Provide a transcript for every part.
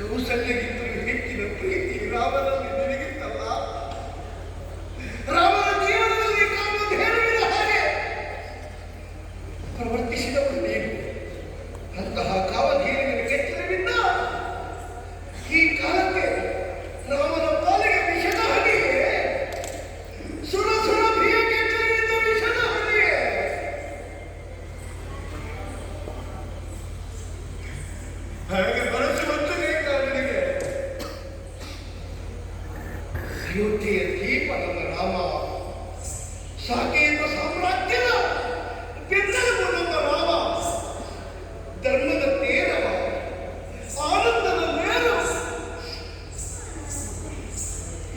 ಕೌಶಲ್ಯಗಿಂತಲೂ ಹೆಚ್ಚಿನ ಪ್ರೀತಿ ರಾಮನಲ್ಲಿ ನಿನಗಿತ್ತಲ್ಲ? ರಾಮನ ಜೀವನದಲ್ಲಿ ಕಾಣುವುದು ಹಾಗೆ. ಪ್ರವರ್ತಿಸಿದ ಯುದ್ಧೆಯ ದೀಪ ನಮ್ಮ ರಾಮ. ಶಾಖೆಯಿಂದ ಸಾಮ್ರಾಜ್ಯದ ಬೆನ್ನಲುವ ಧರ್ಮದ ಆನಂದದ ನೇರವ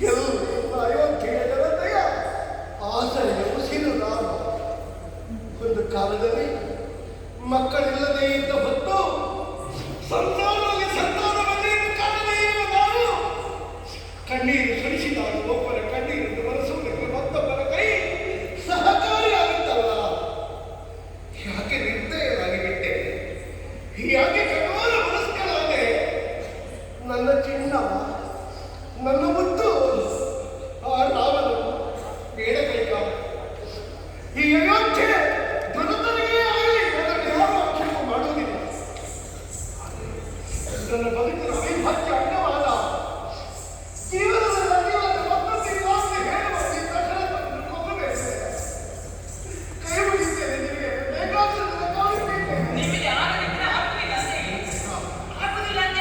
ಎಲ್ಲ ಅಯೋಧ್ಯೆಯ ಜನತೆಯ ಆಸರೆಯ ರಾಮ. ಒಂದು ಕಾಲದಲ್ಲಿ ಮಕ್ಕಳಿಲ್ಲದೆ ಇದ್ದ ಹೊತ್ತು ಹೀಗೆ ಕಠೋರ ಮನಸ್ಕರಾದೆ ನನ್ನ ಚಿನ್ನ, ನನ್ನ ಮುತ್ತು, ಆ ರಾವನು ಬೇಡಬೇಕ? ಈ ಯೋಚನೆ ಧನತನಿಗೆ ಆಗಲಿ ನನ್ನ ಯಾವ ಆಕ್ಷೇಪ ಮಾಡುವುದಿಲ್ಲ. ನನ್ನ ಬದುಕಿನ